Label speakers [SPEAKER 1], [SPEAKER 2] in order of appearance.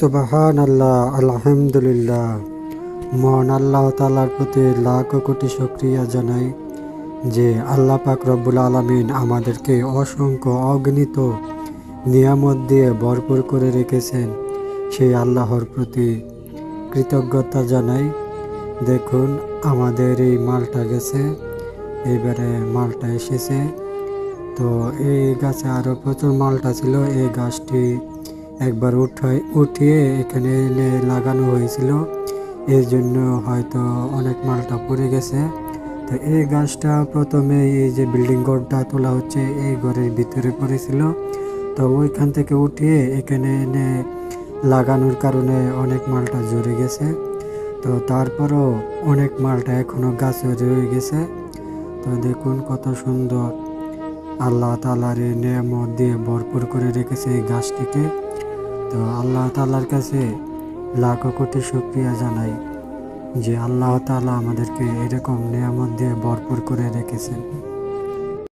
[SPEAKER 1] সুবাহান আল্লাহ আলহামদুলিল্লাহ। মহান আল্লাহ তালার প্রতি লাখ কোটি সক্রিয়া জানাই যে আল্লাহ পাক রব্বুল আলমিন আমাদেরকে অসংখ্য অগণিত নিয়ামত দিয়ে ভরপুর করে রেখেছেন। সেই আল্লাহর প্রতি কৃতজ্ঞতা জানাই। দেখুন, আমাদের এই মালটা গেছে, এবারে মালটা এসেছে। তো এই গাছে আরও প্রচুর মালটা ছিল, এই গাছটি একবার উঠাই, উঠিয়ে এখানে এনে লাগানো হয়েছিল। এর জন্য হয়তো অনেক মালটা পড়ে গেছে। তো এই গাছটা প্রথমে এই যে বিল্ডিং ঘরটা তোলা হচ্ছে, এই ঘরের ভিতরে পড়েছিল। তো ওইখান থেকে উঠিয়ে এখানে এনে লাগানোর কারণে অনেক মালটা জড়ে গেছে। তো তারপরও অনেক মালটা এখনও গাছে রয়ে গেছে। তো দেখুন কত সুন্দর। আল্লাহ তালার এই নিয়ামত দিয়ে ভরপুর করে রেখেছে এই গাছটিকে। তো আল্লাহ তালার কাছে লাখো কোটি শুক্রিয়া জানাই যে আল্লাহ তালা আমাদেরকে এরকম নিয়ামত দিয়ে ভরপুর করে রেখেছেন।